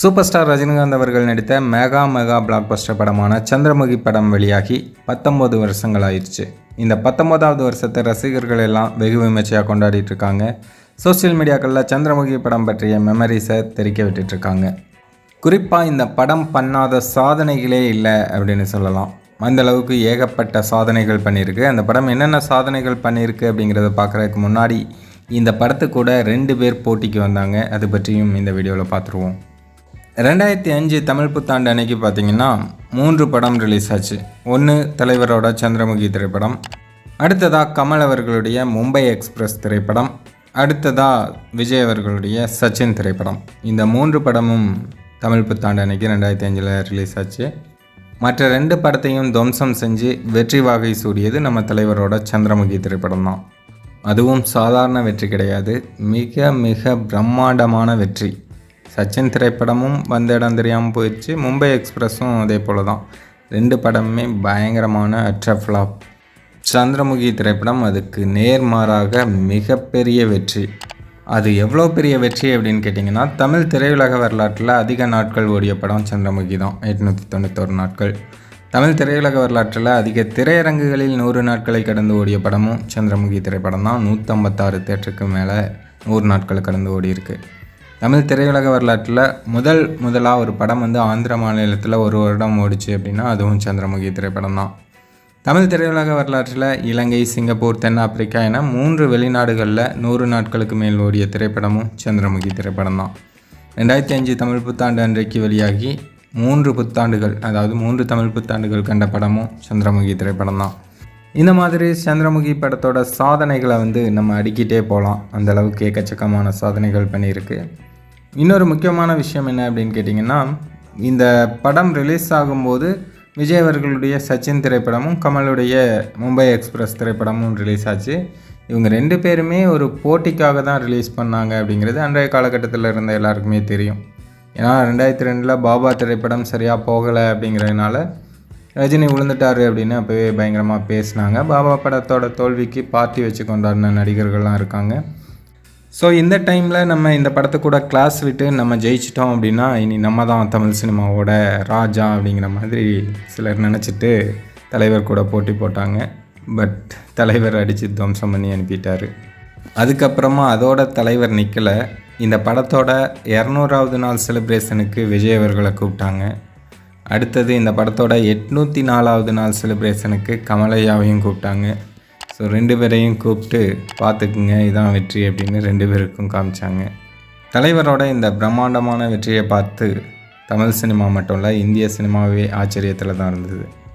Super star Rajinikanth அவர்கள் நடித்த mega mega black Bastar படமான சந்திரமுகி படம் வெளியாகி பத்தொம்போது வருஷங்கள் ஆயிடுச்சு இந்த பத்தொம்போதாவது வருஷத்தை ரசிகர்கள் எல்லாம் வெகு விமர்சையாக கொண்டாடிட்டு இருக்காங்க. சோஷியல் மீடியாக்களில் சந்திரமுகி படம் பற்றிய மெமரிஸை தெரிக்க விட்டுட்ருக்காங்க குறிப்பாக இந்த படம் பண்ணாத சாதனைகளே இல்லை அப்படின்னு சொல்லலாம். அந்த அளவுக்கு ஏகப்பட்ட சாதனைகள் பண்ணியிருக்கு. அந்த படம் என்னென்ன சாதனைகள் பண்ணியிருக்கு அப்படிங்கிறத பார்க்குறதுக்கு முன்னாடி இந்த படத்துக்கூட ரெண்டு பேர் போட்டிக்கு வந்தாங்க. அது பற்றியும் இந்த வீடியோவில் பார்த்துருவோம். ரெண்டாயிரத்தி அஞ்சு தமிழ் புத்தாண்டு அன்னைக்கு பார்த்தீங்கன்னா மூன்று படம் ரிலீஸ் ஆச்சு. ஒன்று தலைவரோட சந்திரமுகி திரைப்படம் அடுத்ததாக கமல் அவர்களுடைய மும்பை எக்ஸ்பிரஸ் திரைப்படம் அடுத்ததாக விஜய் அவர்களுடைய சச்சின் திரைப்படம். இந்த மூன்று படமும் தமிழ் புத்தாண்டு அன்னைக்கு ரெண்டாயிரத்தி அஞ்சில் ரிலீஸ் ஆச்சு. மற்ற ரெண்டு படத்தையும் துவம்சம் செஞ்சு வெற்றி வாகை சூடியது நம்ம தலைவரோட சந்திரமுகி திரைப்படம் தான். அதுவும் சாதாரண வெற்றி கிடையாது. மிக மிக பிரம்மாண்டமான வெற்றி. சச்சின் திரைப்படமும் வந்த இடம் தெரியாமல் போயிடுச்சு. மும்பை எக்ஸ்பிரஸும் அதே போல் தான் ரெண்டு படமுமே பயங்கரமான அற்ற ஃப்ளாப் சந்திரமுகி திரைப்படம் அதுக்கு நேர்மாறாக மிகப்பெரிய வெற்றி. அது எவ்வளோ பெரிய வெற்றி அப்படின்னு கேட்டிங்கன்னா தமிழ் திரையுலக வரலாற்றில் அதிக நாட்கள் ஓடிய படம் சந்திரமுகி தான் எட்நூற்றி தொண்ணூத்தொரு நாட்கள். தமிழ் திரையுலக வரலாற்றில் அதிக திரையரங்குகளில் நூறு நாட்களை கடந்து ஓடிய படமும் சந்திரமுகி திரைப்படம் தான் நூற்றம்பத்தாறு தேட்டருக்கு மேலே நூறு நாட்கள் கடந்து ஓடியிருக்கு. தமிழ் திரையுலக வரலாற்றில் முதல் முதலாக ஒரு படம் வந்து ஆந்திர மாநிலத்தில் ஒரு வருடம் ஓடிச்சு அப்படின்னா அதுவும் சந்திரமுகி திரைப்படம் தான். தமிழ் திரையுலக வரலாற்றில் இலங்கை சிங்கப்பூர் தென்னாப்பிரிக்கா என மூன்று வெளிநாடுகளில் நூறு நாட்களுக்கு மேல் ஓடிய திரைப்படமும் சந்திரமுகி திரைப்படம் தான். ரெண்டாயிரத்தி அஞ்சு தமிழ் புத்தாண்டு அன்றைக்கு வெளியாகி மூன்று புத்தாண்டுகள் அதாவது மூன்று தமிழ் புத்தாண்டுகள் கண்ட படமும் சந்திரமுகி திரைப்படம் தான். இந்த மாதிரி சந்திரமுகி படத்தோட சாதனைகளை வந்து நம்ம அடிக்கிட்டே போகலாம் அந்த அளவுக்கு எக்கச்சக்கமான சாதனைகள் பண்ணியிருக்கு. இன்னொரு முக்கியமான விஷயம் என்ன அப்படின்னு கேட்டிங்கன்னா இந்த படம் ரிலீஸ் ஆகும்போது விஜய் அவர்களுடைய சச்சின் திரைப்படமும் கமலுடைய மும்பை எக்ஸ்பிரஸ் திரைப்படமும் ரிலீஸ் ஆச்சு. இவங்க ரெண்டு பேருமே ஒரு போட்டிக்காக தான் ரிலீஸ் பண்ணாங்க அப்படிங்கிறது அன்றைய காலகட்டத்தில் இருந்த எல்லாருக்குமே தெரியும். ஏன்னா ரெண்டாயிரத்தி ரெண்டில் பாபா திரைப்படம் சரியாக போகலை அப்படிங்கிறதுனால ரஜினி விழுந்துட்டாரு அப்படின்னு அப்போவே பயங்கரமாக பேசினாங்க. பாபா படத்தோட தோல்விக்கு பார்ட்டி வச்சு கொண்டாடின நடிகர்கள்லாம் இருக்காங்க. ஸோ இந்த டைமில் நம்ம இந்த படத்தை கூட கிளாஸ் விட்டு நம்ம ஜெயிச்சிட்டோம் அப்படின்னா இனி நம்ம தான் தமிழ் சினிமாவோட ராஜா அப்படிங்கிற மாதிரி சிலர் நினச்சிட்டு தலைவர் கூட போட்டி போட்டாங்க. பட் தலைவர் அடித்து துவம்சம் பண்ணி அனுப்பிட்டார். அதுக்கப்புறமா அதோட தலைவர் நிற்கலை இந்த படத்தோட இரநூறாவது நாள் செலிப்ரேஷனுக்கு விஜய் அவர்களை கூப்பிட்டாங்க. அடுத்தது இந்த படத்தோட எட்நூற்றி நாலாவது நாள் செலிப்ரேஷனுக்கு கமலையாவையும் கூப்பிட்டாங்க. ஸோ ரெண்டு பேரையும் கூப்பிட்டு பார்த்துக்குங்க இதான் வெற்றி அப்படின்னு ரெண்டு பேருக்கும் காமிச்சாங்க. தலைவரோட இந்த பிரம்மாண்டமான வெற்றியை பார்த்து தமிழ் சினிமா மட்டும் இல்லை இந்திய சினிமாவே ஆச்சரியத்தில் தான் இருந்தது.